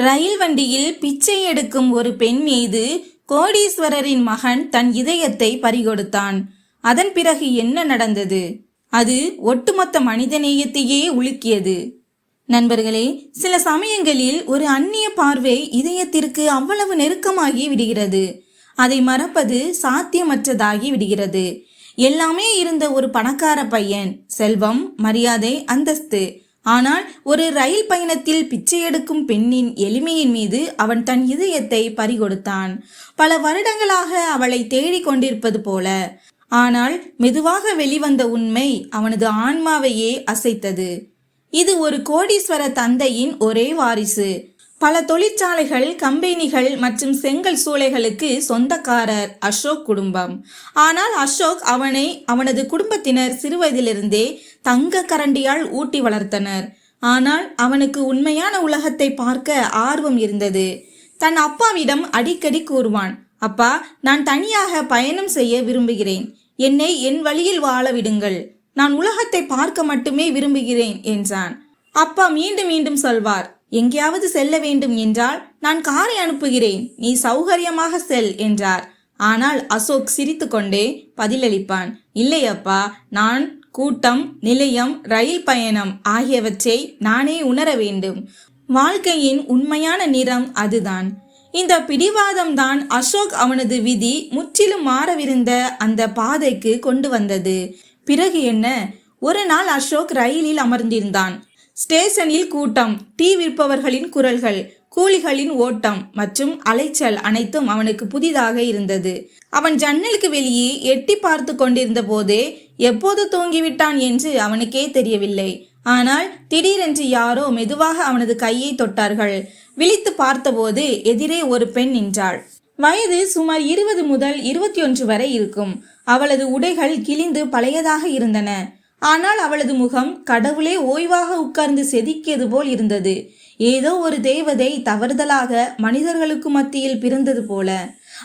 ரயில் வண்டியில் பிச்சை எடுக்கும் ஒரு பெண் மீது கோடீஸ்வரரின் மகன் தன் இதயத்தை பறிகொடுத்தான். அதன் பிறகு என்ன நடந்தது? அது ஒட்டுமொத்த மனிதநேயத்தையே உலுக்கியது. நண்பர்களே சில சமயங்களில் ஒரு அந்நிய பார்வை இதயத்திற்கு அவ்வளவு நெருக்கமாகி விடுகிறது. அதை மறப்பது சாத்தியமற்றதாகி விடுகிறது. எல்லாமே இருந்த ஒரு பணக்கார பையன் செல்வம் மரியாதை அந்தஸ்து. ஆனால் ஒரு ரயில் பயணத்தில் பிச்சை எடுக்கும் பெண்ணின் எளிமையின் மீது அவன் தன் இதயத்தை பறிகொடுத்தான். பல வருடங்களாக அவளை தேடிக் கொண்டிருப்பது போல. ஆனால் மெதுவாக வெளிவந்த உண்மை அவனது ஆன்மாவையே அசைத்தது. இது ஒரு கோடீஸ்வர தந்தையின் ஒரே வாரிசு. பல தொழிற்சாலைகள் கம்பெனிகள் மற்றும் செங்கல் சூளைகளுக்கு சொந்தக்காரர் அசோக் குடும்பம். ஆனால் அசோக் அவனை அவனது குடும்பத்தினர் சிறுவயதிலிருந்தே தங்க கரண்டியால் ஊட்டி வளர்த்தனர். ஆனால் அவனுக்கு உண்மையான உலகத்தை பார்க்க ஆர்வம் இருந்தது. தன் அப்பாவிடம் அடிக்கடி கூறுவான் அப்பா நான் தனியாக பயணம் செய்ய விரும்புகிறேன். என்னை என் வழியில் வாழ விடுங்கள். நான் உலகத்தை பார்க்க மட்டுமே விரும்புகிறேன் என்றான். அப்பா மீண்டும் மீண்டும் சொல்வார் எங்கேயாவது செல்ல வேண்டும் என்றால் நான் காரை அனுப்புகிறேன். நீ சௌகரியமாக செல் என்றார். ஆனால் அசோக் சிரித்துக்கொண்டே பதிலளிப்பான் இல்லை அப்பா. நான் கூட்டம் நிலையம் ரயில் பயணம் ஆகியவற்றை நானே உணர வேண்டும். வாழ்க்கையின் உண்மையான நிறம் அதுதான். இந்த பிடிவாதம் தான் அசோக் அவனது விதி முற்றிலும் மாறவிருந்த அந்த பாதைக்கு கொண்டு வந்தது. பிறகு என்ன? ஒரு நாள் அசோக் ரயிலில் அமர்ந்திருந்தான். ஸ்டேஷனில் கூட்டம் டீ விற்பவர்களின் குரல்கள் கூலிகளின் ஓட்டம் மற்றும் அலைச்சல் அனைத்தும் அவனுக்கு புதிதாக இருந்தது. அவன் ஜன்னலுக்கு வெளியே எட்டி பார்த்து கொண்டிருந்த போதே எப்போது தூங்கிவிட்டான் என்று அவனுக்கே தெரியவில்லை. ஆனால் திடீரென்று யாரோ மெதுவாக அவனது கையை தொட்டார்கள். விழித்து பார்த்தபோது எதிரே ஒரு பெண் நின்றாள். வயது சுமார் இருபது முதல் இருபத்தி ஒன்று வரை இருக்கும். அவளது உடைகள் கிழிந்து பழையதாக இருந்தன. ஆனால் அவளது முகம் கடவுளே ஓய்வாக உட்கார்ந்து செதுக்கியது போல் இருந்தது. ஏதோ ஒரு தேவதை தவறுதலாக மனிதர்களுக்கு மத்தியில் பிறந்தது போல.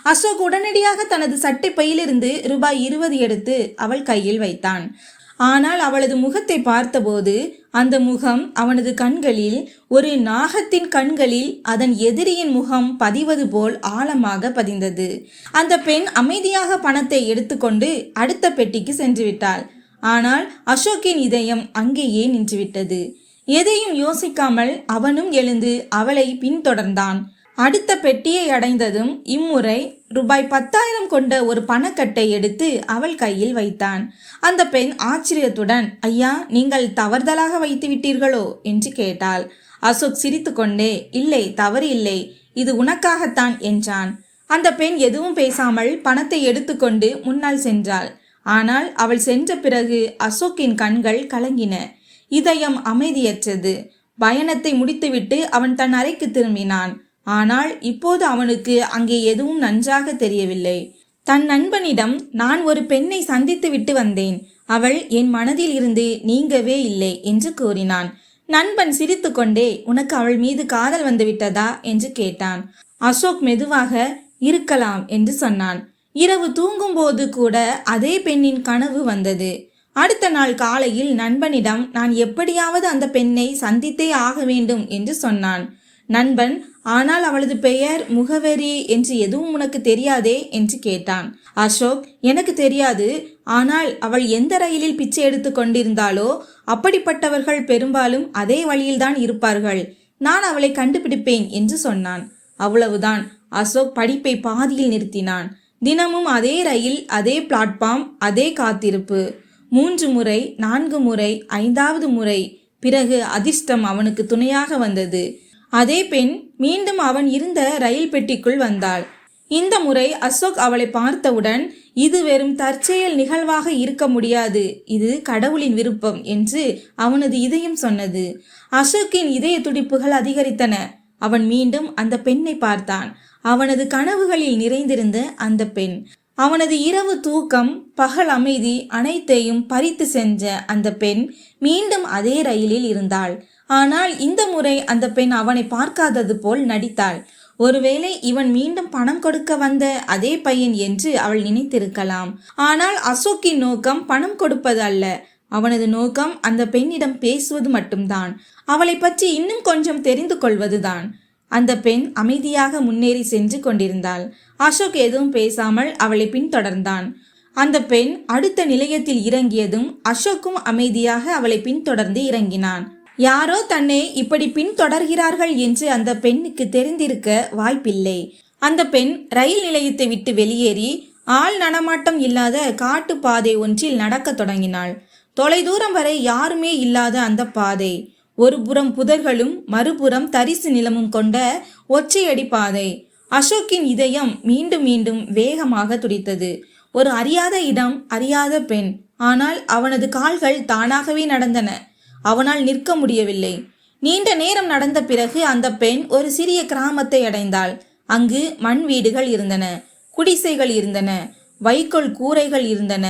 அசோக் உடனடியாக தனது சட்டை பையிலிருந்து ரூபாய் இருபது எடுத்து அவள் கையில் வைத்தான். ஆனால் அவளது முகத்தை பார்த்தபோது அந்த முகம் அவனது கண்களில் ஒரு நாகத்தின் கண்களில் அதன் எதிரியின் முகம் பதிவது போல் ஆழமாக பதிந்தது. அந்த பெண் அமைதியாக பணத்தை எடுத்துக்கொண்டு அடுத்த பெட்டிக்கு சென்று விட்டாள் ஆனால் அசோக்கின் இதயம் அங்கேயே நின்றுவிட்டது. எதையும் யோசிக்காமல் அவனும் எழுந்து அவளை பின்தொடர்ந்தான். அடுத்த பெட்டியை அடைந்ததும் இம்முறை ரூபாய் பத்தாயிரம் கொண்ட ஒரு பணக்கட்டை எடுத்து அவள் கையில் வைத்தான். அந்த பெண் ஆச்சரியத்துடன் ஐயா நீங்கள் தவறுதலாக வைத்து விட்டீர்களோ? என்று கேட்டாள். அசோக் சிரித்துக்கொண்டே இல்லை தவறு இல்லை. இது உனக்காகத்தான் என்றான். அந்த பெண் எதுவும் பேசாமல் பணத்தை எடுத்துக்கொண்டு முன்னால் சென்றாள். ஆனால் அவள் சென்ற பிறகு அசோக்கின் கண்கள் கலங்கின. இதயம் அமைதியற்றது. பயணத்தை முடித்துவிட்டு அவன் தன் அறைக்கு திரும்பினான். ஆனால் இப்போது அவனுக்கு அங்கே எதுவும் நன்றாக தெரியவில்லை. தன் நண்பனிடம் நான் ஒரு பெண்ணை சந்தித்து விட்டு வந்தேன். அவள் என் மனதில் இருந்து நீங்கவே இல்லை என்று கூறினான். நண்பன் சிரித்துக்கொண்டே உனக்கு அவள் மீது காதல் வந்துவிட்டதா? என்று கேட்டான். அசோக் மெதுவாக இருக்கலாம் என்று சொன்னான். இரவு தூங்கும்போது கூட அதே பெண்ணின் கனவு வந்தது. அடுத்த நாள் காலையில் நண்பனிடம் நான் எப்படியாவது அந்த பெண்ணை சந்தித்தே ஆக வேண்டும் என்று சொன்னான். நண்பன் ஆனால் அவளது பெயர் முகவரி என்று எதுவும் உனக்கு தெரியாதே என்று கேட்டான். அசோக் எனக்கு தெரியாது. ஆனால் அவள் எந்த ரயிலில் பிச்சை எடுத்து கொண்டிருந்தாலோ அப்படிப்பட்டவர்கள் பெரும்பாலும் அதே வழியில்தான் இருப்பார்கள். நான் அவளை கண்டுபிடிப்பேன் என்று சொன்னான். அவ்வளவுதான். அசோக் படிப்பை பாதியில் நிறுத்தினான். தினமும் அதே ரயில் அதே பிளாட்ஃபார்ம் அதே காத்திருப்பு. மூன்று முறை நான்கு முறை ஐந்தாவது முறை. பிறகு அதிர்ஷ்டம் அவனுக்கு துணையாக வந்தது. அதே பெண் மீண்டும் அவன் இருந்த ரயில் பெட்டிக்குள் வந்தாள். இந்த முறை அசோக் அவளை பார்த்தவுடன் இது வெறும் தற்செயல் நிகழ்வாக இருக்க முடியாது இது கடவுளின் விருப்பம் என்று அவனது இதயம் சொன்னது. அசோக்கின் இதய துடிப்புகள் அதிகரித்தன. அவன் மீண்டும் அந்த பெண்ணை பார்த்தான். அவனது கனவுகளில் நிறைந்திருந்த அந்த பெண். அவனது இரவு தூக்கம் பகல் அமைதி அனைத்தையும் பறித்து சென்ற அந்த பெண் மீண்டும் அதே ரயிலில் இருந்தாள். ஆனால் இந்த முறை அந்த பெண் அவனை பார்க்காதது போல் நடித்தாள். ஒருவேளை இவன் மீண்டும் பணம் கொடுக்க வந்த அதே பையன் என்று அவள் நினைத்திருக்கலாம். ஆனால் அசோக்கின் நோக்கம் பணம் கொடுப்பது அல்ல. அவனது நோக்கம் அந்த பெண்ணிடம் பேசுவது மட்டும்தான். அவளை பற்றி இன்னும் கொஞ்சம் தெரிந்து கொள்வதுதான். அந்த பெண் அமைதியாக முன்னேறி சென்று கொண்டிருந்தாள். அசோக் எதுவும் பேசாமல் அவளை பின்தொடர்ந்தான். அந்த பெண் அடுத்த நிலையத்தில் இறங்கியதும் அசோக்கும் அமைதியாக அவளை பின்தொடர்ந்து இறங்கினான். யாரோ தன்னை இப்படி பின்தொடர்கிறார்கள் என்று அந்த பெண்ணுக்கு தெரிந்திருக்க வாய்ப்பில்லை. அந்த பெண் ரயில் நிலையத்தை விட்டு வெளியேறி ஆள் நடமாட்டம் இல்லாத காட்டு பாதை ஒன்றில் நடக்கத் தொடங்கினாள். தொலைதூரம் வரை யாருமே இல்லாத அந்த பாதை. ஒரு புறம் புதர்களும் மறுபுறம் தரிசு நிலமும் கொண்ட ஒற்றையடி பாதை. அசோக்கின் இதயம் மீண்டும் மீண்டும் வேகமாக துடித்தது. ஒரு அறியாத இடம் அறியாத பெண். ஆனால் அவனது கால்கள் தானாகவே நடந்தன. அவனால் நிற்க முடியவில்லை. நீண்ட நேரம் நடந்த பிறகு அந்த பெண் ஒரு சிறிய கிராமத்தை அடைந்தாள். அங்கு மண் வீடுகள் இருந்தன குடிசைகள் இருந்தன வைக்கோல் கூரைகள் இருந்தன.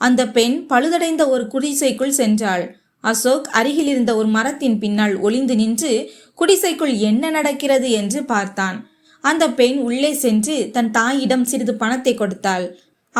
அந்த பெண் பழுதடைந்த ஒரு குடிசைக்குள் சென்றாள். அசோக் அருகில் இருந்த ஒரு மரத்தின் பின்னால் ஒளிந்து நின்று குடிசைக்குள் என்ன நடக்கிறது என்று பார்த்தான். அந்த பெண் உள்ளே சென்று தன் தாயிடம் சிறிது பணத்தை கொடுத்தாள்.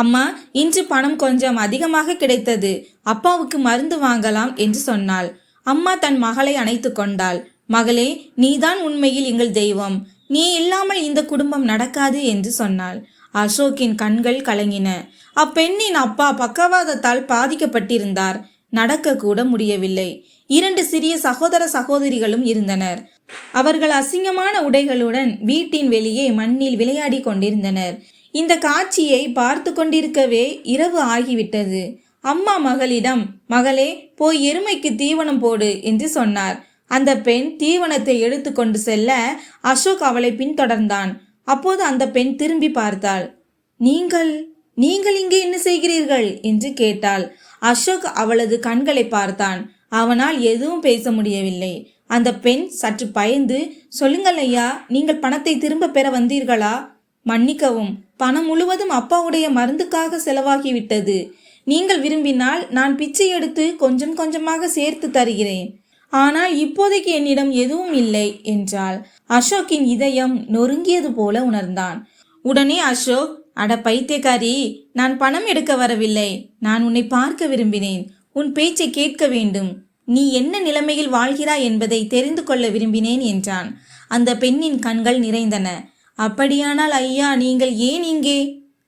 அம்மா இன்று பணம் கொஞ்சம் அதிகமாக கிடைத்தது. அப்பாவுக்கு மருந்து வாங்கலாம் என்று சொன்னாள். அம்மா தன் மகளை அணைத்து கொண்டாள். மகளே நீதான் உண்மையில் எங்கள் தெய்வம். நீ இல்லாமல் இந்த குடும்பம் நடக்காது என்று சொன்னாள். அசோக்கின் கண்கள் கலங்கின. அப்பெண்ணின் அப்பா பக்கவாதத்தால் பாதிக்கப்பட்டிருந்தார். நடக்க கூட முடியவில்லை. இரண்டு சிறிய சகோதர சகோதரிகளும் இருந்தனர். அவர்கள் அசிங்கமான உடைகளுடன் வீட்டின் வெளியே மண்ணில் விளையாடி கொண்டிருந்தனர். இந்த காட்சியை பார்த்து கொண்டிருக்கவே இரவு ஆகிவிட்டது. அம்மா மகளிடம் மகளே போய் எருமைக்கு தீவனம் போடு என்று சொன்னார். அந்த பெண் தீவனத்தை எடுத்துக்கொண்டு செல்ல அசோக் அவளை பின்தொடர்ந்தான். அப்போது அந்த பெண் திரும்பி பார்த்தாள். நீங்கள் நீங்கள் இங்கே என்ன செய்கிறீர்கள்? என்று கேட்டாள். அசோக் அவளது கண்களை பார்த்தான். அவனால் எதுவும் பேச முடியவில்லை. அந்த பெண் சற்று பயந்து சொல்லுங்கள் ஐயா நீங்கள் பணத்தை திரும்ப பெற வந்தீர்களா? மன்னிக்கவும் பணம் முழுவதும் அப்பாவுடைய மருந்துக்காக செலவாகிவிட்டது. நீங்கள் விரும்பினால் நான் பிச்சை எடுத்து கொஞ்சம் கொஞ்சமாக சேர்த்து தருகிறேன். ஆனால் இப்போதைக்கு என்னிடம் எதுவும் இல்லை என்றாள். அசோக்கின் இதயம் நொறுங்கியது போல உணர்ந்தான். உடனே அசோக் அட பைத்தியக்காரி நான் பணம் எடுக்க வரவில்லை. நான் உன்னை பார்க்க விரும்பினேன். உன் பேச்சை கேட்க வேண்டும். நீ என்ன நிலைமையில் வாழ்கிறாய் என்பதை தெரிந்து கொள்ள விரும்பினேன் என்றான். அந்த பெண்ணின் கண்கள் நிறைந்தன. அப்படியானால் ஐயா நீங்கள் ஏன் இங்கே?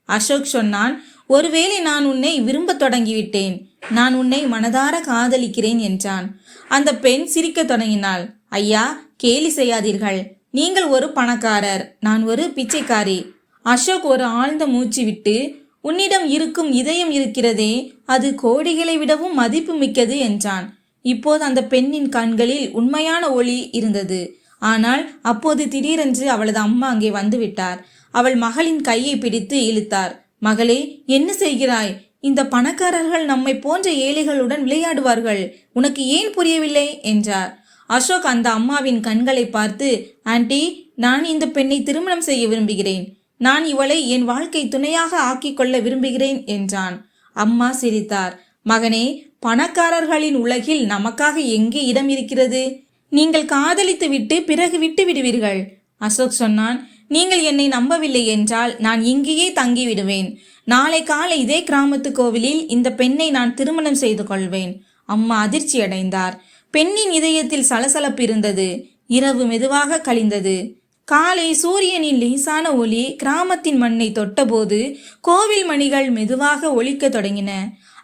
அசோக் சொன்னான் ஒருவேளை நான் உன்னை விரும்பத் தொடங்கிவிட்டேன். நான் உன்னை மனதார காதலிக்கிறேன் என்றான். அந்த பெண் சிரிக்கத் தொடங்கினாள். ஐயா கேலி செய்யாதீர்கள். நீங்கள் ஒரு பணக்காரர் நான் ஒரு பிச்சைக்காரி. அசோக் ஒரு ஆழ்ந்த மூச்சு விட்டு உன்னிடம் இருக்கும் இதயம் இருக்கிறதே அது கோடிகளை விடவும் மதிப்பு மிக்கது என்றான். இப்போது அந்த பெண்ணின் கண்களில் உண்மையான ஒளி இருந்தது. ஆனால் அப்போது திடீரென்று அவளது அம்மா அங்கே வந்துவிட்டார். அவள் மகளின் கையை பிடித்து இழுத்தார். மகளே என்ன செய்கிறாய்? இந்த பணக்காரர்கள் நம்மை போன்ற ஏழைகளுடன் விளையாடுவார்கள். உனக்கு ஏன் புரியவில்லை? என்றார். அசோக் அந்த அம்மாவின் கண்களை பார்த்து ஆண்டி நான் இந்த பெண்ணை திருமணம் செய்ய விரும்புகிறேன். நான் இவளை என் வாழ்க்கை துணையாக ஆக்கிக் கொள்ள விரும்புகிறேன் என்றான். அம்மா சிரித்தார். மகனே பணக்காரர்களின் உலகில் நமக்காக எங்கே இடம் இருக்கிறது? நீங்கள் காதலித்து விட்டு பிறகு விட்டு விடுவீர்கள். அசோக் சொன்னான் நீங்கள் என்னை நம்பவில்லை என்றால் நான் இங்கேயே தங்கிவிடுவேன். நாளை காலை இதே கிராமத்து கோவிலில் இந்த பெண்ணை நான் திருமணம் செய்து கொள்வேன். அம்மா அதிர்ச்சி அடைந்தார். பெண்ணின் இதயத்தில் சலசலப்பு இருந்தது. இரவு மெதுவாக கழிந்தது. காலை சூரியனின் லேசான ஒளி கிராமத்தின் மண்ணை தொட்டபோது கோவில் மணிகள் மெதுவாக ஒழிக்க தொடங்கின.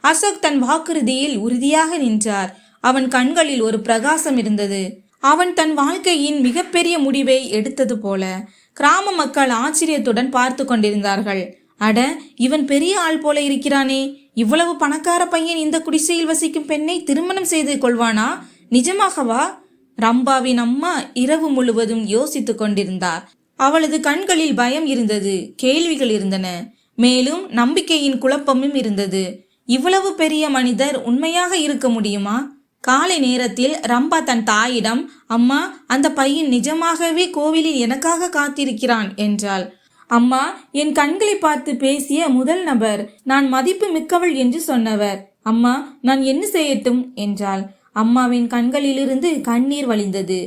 அசோக் தன் வாக்குறுதியில் உறுதியாக நின்றார். அவன் கண்களில் ஒரு பிரகாசம் இருந்தது. அவன் தன் வாழ்க்கையின் மிகப்பெரிய முடிவை எடுத்தது போல கிராம மக்கள் ஆச்சரியத்துடன் பார்த்து கொண்டிருந்தார்கள். அட இவன் பெரிய ஆள் போல இருக்கிறானே. இவ்வளவு பணக்கார பையன் இந்த குடிசையில் வசிக்கும் பெண்ணை திருமணம் செய்து கொள்வானா? நிஜமாகவா? ரம்பாவின் அம்மா இரவு முழுவதும் யோசித்துக் கொண்டிருந்தார். அவளது கண்களில் பயம் இருந்தது கேள்விகள் இருந்தன. மேலும் நம்பிக்கையின் குழப்பமும் இருந்தது. இவ்வளவு பெரிய மனிதர் உண்மையாக இருக்க முடியுமா? காலை நேரத்தில் ரம்பா தன் தாயிடம் அம்மா அந்த பையன் நிஜமாகவே கோவிலில் எனக்காக காத்திருக்கிறான் என்றாள். அம்மா என் கண்களை பார்த்து பேசிய முதல் நபர் நான் மதிப்பு மிக்கவள் என்று சொன்னவர். அம்மா நான் என்ன செய்யட்டும்? என்றாள். அம்மாவின் கண்களிலிருந்து கண்ணீர் வழிந்தது.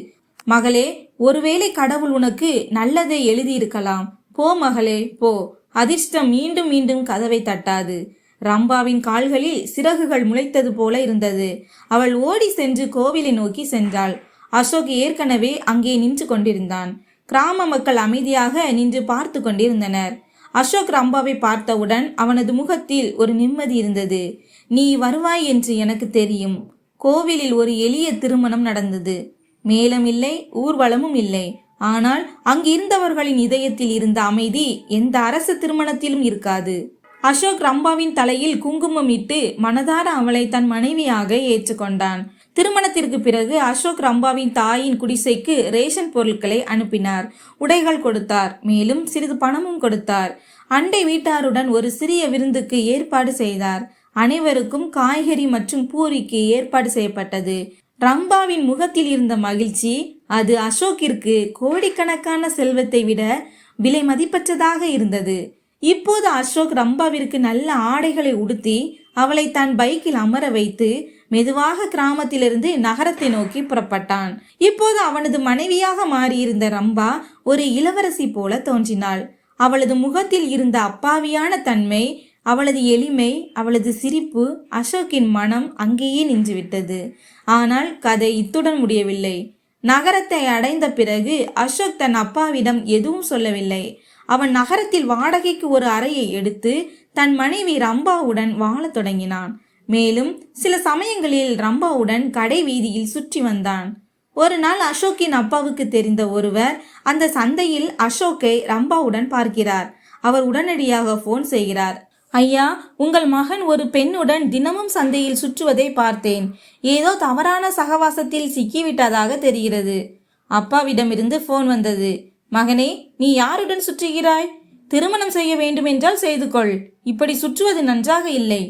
மகளே ஒருவேளை கடவுள் உனக்கு நல்லதை எழுதியிருக்கலாம். போ மகளே போ. அதிர்ஷ்டம் மீண்டும் மீண்டும் கதவை தட்டாது. ரம்பாவின் கால்களில் சிறகுகள் முளைத்தது போல இருந்தது. அவள் ஓடி சென்று கோவிலை நோக்கி சென்றாள். அசோக் ஏற்கனவே அங்கே நின்று கொண்டிருந்தான். கிராம மக்கள் அமைதியாக நின்று பார்த்து கொண்டிருந்தனர். அசோக் ரம்பாவை பார்த்தவுடன் அவனது முகத்தில் ஒரு நிம்மதி இருந்தது. நீ வருவாய் என்று எனக்கு தெரியும். கோவிலில் ஒரு எளிய திருமணம் நடந்தது. மேலும் இல்லை ஊர்வலமும் இல்லை. ஆனால் அங்கிருந்தவர்களின் இதயத்தில் இருந்த அமைதி எந்த அரசு திருமணத்திலும் இருக்காது. அசோக் ரம்பாவின் தலையில் குங்குமம் இட்டு மனதார அவளை தன் மனைவியாக ஏற்றுக்கொண்டான். திருமணத்திற்கு பிறகு அசோக் ரம்பாவின் தாயின் குடிசைக்கு ரேஷன் பொருட்களை அனுப்பினார். உடைகள் கொடுத்தார். மேலும் சிறிது பணமும் கொடுத்தார். அண்டை வீட்டாருடன் ஒரு சிறிய விருந்துக்கு ஏற்பாடு செய்தார். அனைவருக்கும் காய்கறி மற்றும் பூரிக்கு ஏற்பாடு செய்யப்பட்டது. ரம்பாவின் முகத்தில் இருந்த மகிழ்ச்சி அது அசோக்கிற்கு கோடிக்கணக்கான செல்வத்தை விட விலை மதிப்பற்றதாக இருந்தது. இப்போது அசோக் ரம்பாவிற்கு நல்ல ஆடைகளை உடுத்தி அவளை தன் பைக்கில் அமர வைத்து மெதுவாக கிராமத்திலிருந்து நகரத்தை நோக்கி புறப்பட்டான். இப்போது அவனது மனைவியாக மாறியிருந்த ரம்பா ஒரு இளவரசி போல தோன்றினாள். அவளது முகத்தில் இருந்த அப்பாவியான தன்மை அவளது எளிமை அவளது சிரிப்பு அசோக்கின் மனம் அங்கேயே நின்றுவிட்டது. ஆனால் கதை இத்துடன் முடியவில்லை. நகரத்தை அடைந்த பிறகு அசோக் தன் அப்பாவிடம் எதுவும் சொல்லவில்லை. அவன் நகரத்தில் வாடகைக்கு ஒரு அறையை எடுத்து தன் மனைவி ரம்பாவுடன் வாழத் தொடங்கினான். மேலும் சில சமயங்களில் ரம்பாவுடன் கடை வீதியில் சுற்றி வந்தான். ஒரு நாள் அசோக்கின் அப்பாவுக்கு தெரிந்த ஒருவர் அந்த சந்தையில் அசோக்கை ரம்பாவுடன் பார்க்கிறார். அவர் உடனடியாக ஃபோன் செய்கிறார். ஐயா உங்கள் மகன் ஒரு பெண்ணுடன் தினமும் சந்தையில் சுற்றுவதை பார்த்தேன். ஏதோ தவறான சகவாசத்தில் சிக்கிவிட்டதாக தெரிகிறது. அப்பாவிடமிருந்து ஃபோன் வந்தது. மகனே நீ யாருடன் சுற்றுகிறாய்? திருமணம் செய்ய வேண்டுமென்றால் செய்து கொள். இப்படி சுற்றுவது நன்றாக இல்லை.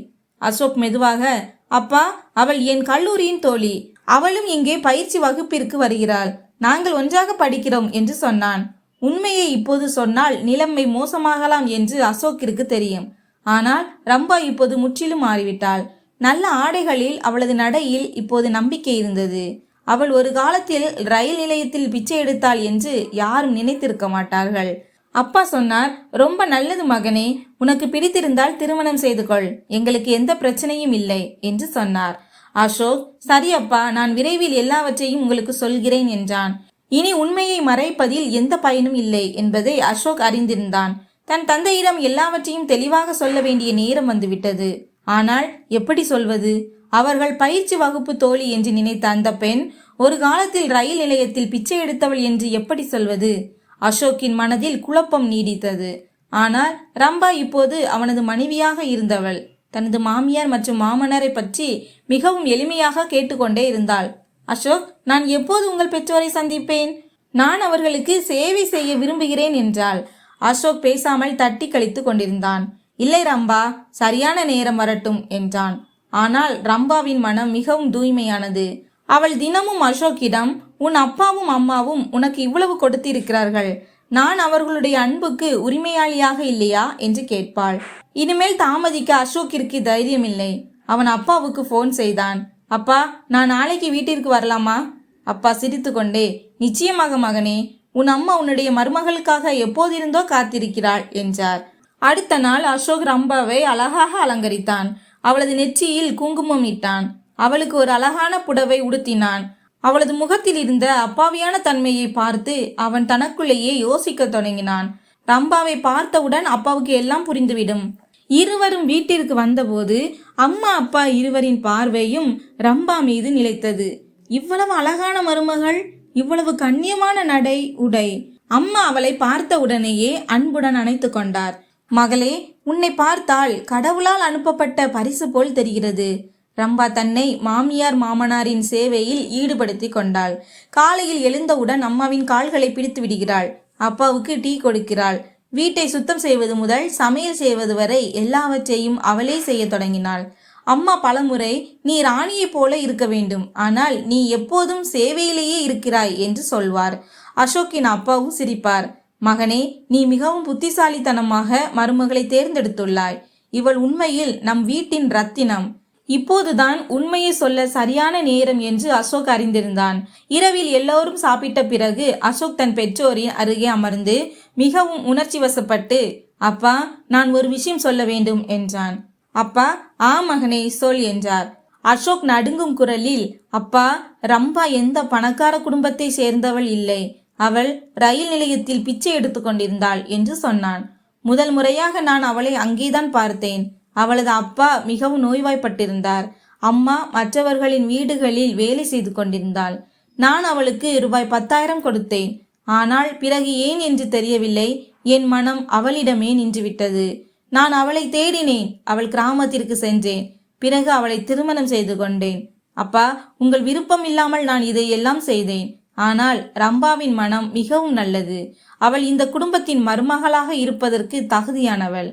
அசோக் மெதுவாக அப்பா அவள் என் கல்லூரியின் தோழி. அவளும் இங்கே பயிற்சி வகுப்பிற்கு வருகிறாள். நாங்கள் ஒன்றாக படிக்கிறோம் என்று சொன்னான். உண்மையை இப்போது சொன்னால் நிலைமை மோசமாகலாம் என்று அசோக்கிற்கு தெரியும். ஆனால் ரம்பா இப்போது முற்றிலும் மாறிவிட்டாள். நல்ல ஆடைகளில் அவளது நடையில் இப்போது நம்பிக்கை இருந்தது. அவள் ஒரு காலத்தில் ரயில் நிலையத்தில் பிச்சை எடுத்தாள் என்று யாரும் நினைத்திருக்க மாட்டார்கள். அப்பா சொன்னார் ரொம்ப நல்லது மகனே உனக்கு பிடித்திருந்தால் திருமணம் செய்து கொள் எங்களுக்கு எந்த பிரச்சனையும் இல்லை என்று சொன்னார். அசோக் சரி அப்பா நான் விரைவில் எல்லாவற்றையும் உங்களுக்கு சொல்கிறேன் என்றான். இனி உண்மையை மறைப்பதில் எந்த பயனும் இல்லை என்பதை அசோக் அறிந்திருந்தான். தன் தந்தையிடம் எல்லாவற்றையும் தெளிவாக சொல்ல வேண்டிய நேரம் வந்துவிட்டது. ஆனால் எப்படி சொல்வது? அவர்கள் பயிற்சி வகுப்பு தோழி என்று நினைத்த அந்த பெண் ஒரு காலத்தில் ரயில் நிலையத்தில் பிச்சை எடுத்தவள் என்று எப்படி சொல்வது? அசோக்கின் மனதில் குழப்பம் நீடித்தது. ஆனால் ரம்பா இப்போது அவனது மனைவியாக இருந்தவள். தனது மாமியார் மற்றும் மாமனாரை பற்றி மிகவும் எளிமையாக கேட்டுக்கொண்டே இருந்தாள். அசோக் நான் எப்போது உங்கள் பெற்றோரை சந்திப்பேன்? நான் அவர்களுக்கு சேவை செய்ய விரும்புகிறேன் என்றாள். அசோக் பேசாமல் தட்டி கழித்து கொண்டிருந்தான். இல்லை ரம்பா சரியான நேரம் வரட்டும் என்றான். ஆனால் ரம்பாவின் மனம் மிகவும் தூய்மையானது. அவள் தினமும் அசோக்கிடம் உன் அப்பாவும் அம்மாவும் உனக்கு இவ்வளவு கொடுத்திருக்கிறார்கள். நான் அவர்களுடைய அன்புக்கு உரிமையாளியாக இல்லையா? என்று கேட்பாள். இனிமேல் தாமதிக்க அசோக்கிற்கு தைரியமில்லை. அவன் அப்பாவுக்கு ஃபோன் செய்தான். அப்பா நான் நாளைக்கு வீட்டிற்கு வரலாமா? அப்பா சிரித்துக்கொண்டே நிச்சயமாக மகனே உன் அம்மா உன்னுடைய மருமகளுக்காக எப்போதிருந்தோ காத்திருக்கிறாள் என்றார். அடுத்த நாள் அசோக் ரம்பாவை அழகாக அலங்கரித்தான். அவளது நெற்றியில் குங்குமம் இட்டான். அவளுக்கு ஒரு அழகான புடவை உடுத்தினான். அவளது முகத்தில் இருந்த அப்பாவியான தன்மையை பார்த்து அவன் தனக்குள்ளேயே யோசிக்க தொடங்கினான். ரம்பாவை பார்த்தவுடன் அப்பாவுக்கு எல்லாம் புரிந்துவிடும். இருவரும் வீட்டிற்கு வந்தபோது அம்மா அப்பா இருவரின் பார்வையும் ரம்பா மீது நிலைத்தது. இவ்வளவு அழகான மருமகள் இவ்வளவு கண்ணியமான நடை உடை. அம்மா அவளை பார்த்த உடனேயே அன்புடன் அணைத்து கொண்டார். மகளே உன்னை பார்த்தால் கடவுளால் அனுப்பப்பட்ட பரிசு போல் தெரிகிறது. ரம்பா தன்னை மாமியார் மாமனாரின் சேவையில் ஈடுபடுத்தி கொண்டாள். காலையில் எழுந்தவுடன் அம்மாவின் கால்களை பிடித்து விடுகிறாள். அப்பாவுக்கு டீ கொடுக்கிறாள். வீட்டை சுத்தம் செய்வது முதல் சமையல் செய்வது வரை எல்லாவற்றையும் அவளே செய்ய தொடங்கினாள். அம்மா பலமுறை நீ ராணியைப் போல இருக்க வேண்டும். ஆனால் நீ எப்போதும் சேவையிலேயே இருக்கிறாய் என்று சொல்வார். அசோக்கின் அப்பாவும் சிரிப்பார். மகனே நீ மிகவும் புத்திசாலித்தனமாக மருமகளை தேர்ந்தெடுத்துள்ளாய். இவள் உண்மையில் நம் வீட்டின் ரத்தினம். இப்போதுதான் உண்மையை சொல்ல சரியான நேரம் என்று அசோக் அறிந்திருந்தான். இரவில் எல்லோரும் சாப்பிட்ட பிறகு அசோக் தன் பெற்றோரின் அருகே அமர்ந்து மிகவும் உணர்ச்சி வசப்பட்டு அப்பா நான் ஒரு விஷயம் சொல்ல வேண்டும் என்றான். அப்பா ஆ மகனே சொல் என்றார். அசோக் நடுங்கும் குரலில் அப்பா ரம்பா எந்த பணக்கார குடும்பத்தை சேர்ந்தவள் இல்லை. அவள் ரயில் நிலையத்தில் பிச்சை எடுத்து கொண்டிருந்தாள் என்று சொன்னான். முதல் முறையாக நான் அவளை அங்கேதான் பார்த்தேன். அவளது அப்பா மிகவும் நோய்வாய்ப்பட்டிருந்தார். அம்மா மற்றவர்களின் வீடுகளில் வேலை செய்து கொண்டிருந்தாள். நான் அவளுக்கு ரூபாய் பத்தாயிரம் கொடுத்தேன். ஆனால் பிறகு ஏன் என்று தெரியவில்லை. என் மனம் அவளிடமே நின்றுவிட்டது. நான் அவளை தேடினேன். அவள் கிராமத்திற்கு சென்றேன். பிறகு அவளை திருமணம் செய்து கொண்டேன். அப்பா உங்கள் விருப்பம் இல்லாமல் நான் இதையெல்லாம் செய்தேன். ஆனால் ரம்பாவின் மனம் மிகவும் நல்லது. அவள் இந்த குடும்பத்தின் மருமகளாக இருப்பதற்கு தகுதியானவள்.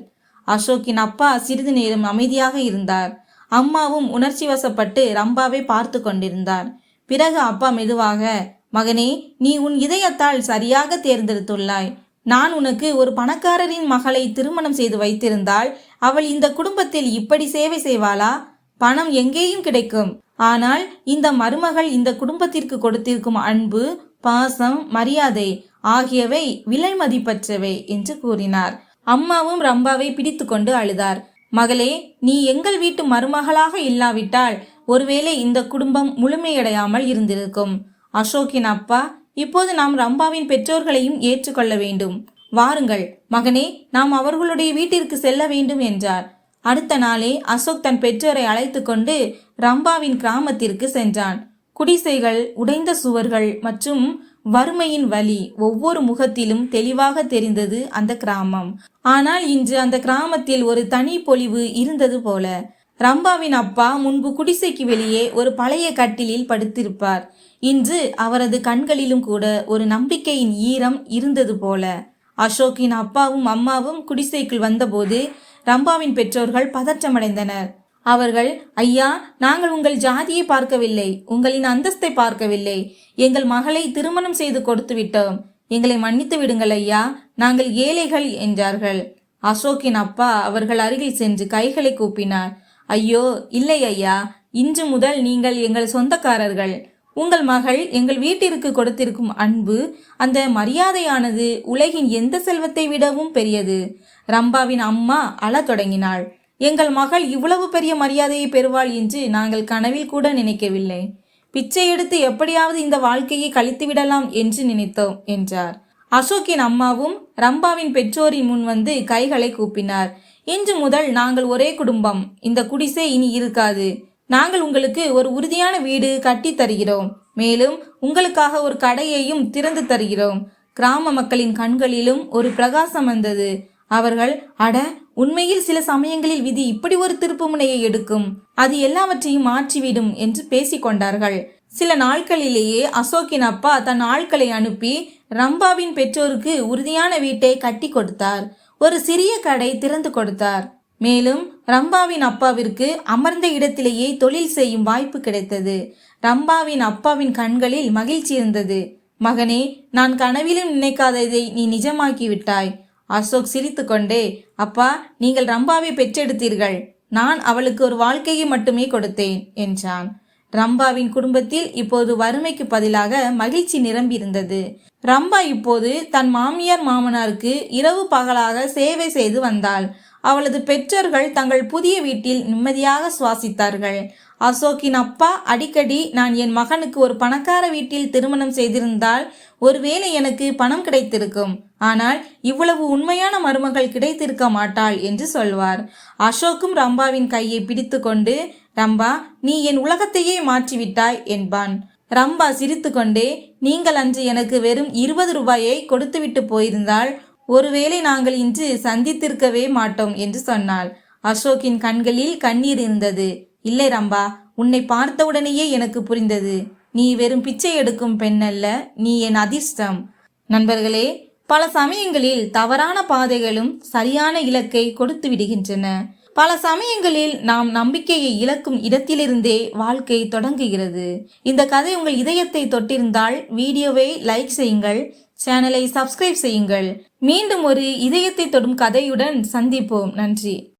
அசோக்கின் அப்பா சிறிது நேரம் அமைதியாக இருந்தார். அம்மாவும் உணர்ச்சி வசப்பட்டு ரம்பாவை பார்த்து கொண்டிருந்தார். பிறகு அப்பா மெதுவாக மகனே நீ உன் இதயத்தால் சரியாக தேர்ந்தெடுத்துள்ளாய். நான் உனக்கு ஒரு பணக்காரரின் மகளை திருமணம் செய்து வைத்திருந்தால் அவள் இந்த குடும்பத்தில் இப்படி சேவை செய்வாளா? பணம் எங்கேயும் கிடைக்கும். ஆனால் இந்த மருமகள் இந்த குடும்பத்திற்கு கொடுத்திருக்கும் அன்பு பாசம் மரியாதை ஆகியவை விலை மதிப்பற்றவை என்று கூறினார். அம்மாவும் ரம்பாவை பிடித்துக்கொண்டு அழுதார். மகளே நீ எங்கள் வீட்டு மருமகளாக இல்லாவிட்டால் ஒருவேளை இந்த குடும்பம் முழுமையடையாமல் இருந்திருக்கும். அசோக்கின் அப்பா இப்போது நாம் ரம்பாவின் பெற்றோர்களையும் ஏற்றுக்கொள்ள வேண்டும். வாருங்கள் மகனே நாம் அவர்களுடைய வீட்டிற்கு செல்ல வேண்டும் என்றார். அடுத்த நாளே அசோக் தன் பெற்றோரை அழைத்து கொண்டு ரம்பாவின் கிராமத்திற்கு சென்றான். குடிசைகள் உடைந்த சுவர்கள் மற்றும் வறுமையின் வலி ஒவ்வொரு முகத்திலும் தெளிவாக தெரிந்தது அந்த கிராமம். ஆனால் இன்று அந்த கிராமத்தில் ஒரு தனி பொலிவு இருந்தது போல. ரம்பாவின் அப்பா முன்பு குடிசைக்கு வெளியே ஒரு பழைய கட்டிலில் படுத்திருப்பார். இன்று அவரது கண்களிலும் கூட ஒரு நம்பிக்கையின் ஈரம் இருந்தது போல. அசோக்கின் அப்பாவும் அம்மாவும் குடிசைக்குள் வந்தபோது ரம்பாவின் பெற்றோர்கள் பதற்றமடைந்தனர். அவர்கள் ஐயா நாங்கள் உங்கள் ஜாதியை பார்க்கவில்லை. உங்களின் அந்தஸ்தை பார்க்கவில்லை. எங்கள் மகளை திருமணம் செய்து கொடுத்து விட்டோம். எங்களை மன்னித்து விடுங்கள் ஐயா. நாங்கள் ஏழைகள் என்றார்கள். அசோக்கின் அப்பா அவர்கள் அருகில் சென்று கைகளை கூப்பினார். ஐயோ இல்லை ஐயா. இன்று முதல் நீங்கள் எங்கள் சொந்தக்காரர்கள். உங்கள் மகள் எங்கள் வீட்டிற்கு கொடுத்திருக்கும் அன்பு அந்த மரியாதையானது உலகின் எந்த செல்வத்தை விடவும் பெரியது. ரம்பாவின் அம்மா அழத் தொடங்கினாள். எங்கள் மகள் இவ்வளவு பெரிய மரியாதையை பெறுவாள் என்று நாங்கள் கனவில் கூட நினைக்கவில்லை. பிச்சை எடுத்து எப்படியாவது இந்த வாழ்க்கையை கழித்து விடலாம் என்று நினைத்தோம் என்றார். அசோக்கின் அம்மாவும் ரம்பாவின் பெற்றோரின் முன் வந்து கைகளை கூப்பினார். இன்று முதல் நாங்கள் ஒரே குடும்பம். இந்த குடிசை இனி இருக்காது. நாங்கள் உங்களுக்கு ஒரு உறுதியான வீடு கட்டி தருகிறோம். மேலும் உங்களுக்காக ஒரு கடையையும் திறந்து தருகிறோம். கிராம மக்களின் கண்களிலும் ஒரு பிரகாசம் வந்தது. அவர்கள் அட உண்மையில் சில சமயங்களில் விதி இப்படி ஒரு திருப்புமுனையை எடுக்கும். அது எல்லாவற்றையும் மாற்றிவிடும் என்று பேசிக்கொண்டார்கள் சில நாட்களிலேயே அசோக்கின் அப்பா தன் ஆட்களை அனுப்பி ரம்பாவின் பெற்றோருக்கு உறுதியான வீட்டை கட்டி கொடுத்தார். ஒரு சிறிய கடை திறந்து கொடுத்தார். மேலும் ரம்பாவின் அப்பாவிற்கு அமர்ந்த இடத்திலேயே தொழில் செய்யும் வாய்ப்பு கிடைத்தது. ரம்பாவின் அப்பாவின் கண்களில் மகிழ்ச்சி இருந்தது. மகனே நான் கனவிலும் நினைக்காததை நீ நிஜமாக்கிவிட்டாய். அசோக் சிரித்துக்கொண்டே அப்பா நீங்கள் ரம்பாவை பெற்றெடுத்தீர்கள். நான் அவளுக்கு ஒரு வாழ்க்கையை மட்டுமே கொடுத்தேன் என்றான். ரம்பாவின் குடும்பத்தில் இப்போது வறுமைக்கு பதிலாக மகிழ்ச்சி நிரம்பியிருந்தது. ரம்பா இப்போது தன் மாமியார் மாமனாருக்கு இரவு பகலாக சேவை செய்து வந்தாள். அவளது பெற்றோர்கள் தங்கள் புதிய வீட்டில் நிம்மதியாக சுவாசித்தார்கள். அசோக்கின் அப்பா அடிக்கடி நான் என் மகனுக்கு ஒரு பணக்கார வீட்டில் திருமணம் செய்திருந்தால் ஒருவேளை எனக்கு பணம் கிடைத்திருக்கும். ஆனால் இவ்வளவு உண்மையான மருமகள் கிடைத்திருக்க மாட்டாள் என்று சொல்வார். அசோக்கும் ரம்பாவின் கையை பிடித்து கொண்டு ரம்பா நீ என் உலகத்தையே மாற்றிவிட்டாய் என்பான். ரம்பா சிரித்துக்கொண்டே நீங்கள் அன்று எனக்கு வெறும் இருபது ரூபாயை கொடுத்துவிட்டு போயிருந்தால் ஒருவேளை நாங்கள் இன்று சந்தித்திருக்கவே மாட்டோம் என்று சொன்னாள். அசோக்கின் கண்களில் கண்ணீர் இருந்தது. இல்லை ரம்பா உன்னை பார்த்தவுடனேயே எனக்கு புரிந்தது. நீ வெறும் பிச்சை எடுக்கும் பெண் அல்ல நீ என் அதிர்ஷ்டம். நண்பர்களே பல சமயங்களில் தவறான பாதைகளும் சரியான இலக்கை கொடுத்து விடுகின்றன. பல சமயங்களில் நாம் நம்பிக்கையை இழக்கும் இடத்திலிருந்தே வாழ்க்கை தொடங்குகிறது. இந்த கதை உங்கள் இதயத்தை தொட்டிருந்தால் வீடியோவை லைக் செய்யுங்கள் சேனலை சப்ஸ்கிரைப் செய்யுங்கள். மீண்டும் ஒரு இதயத்தை தொடும் கதையுடன் சந்திப்போம். நன்றி.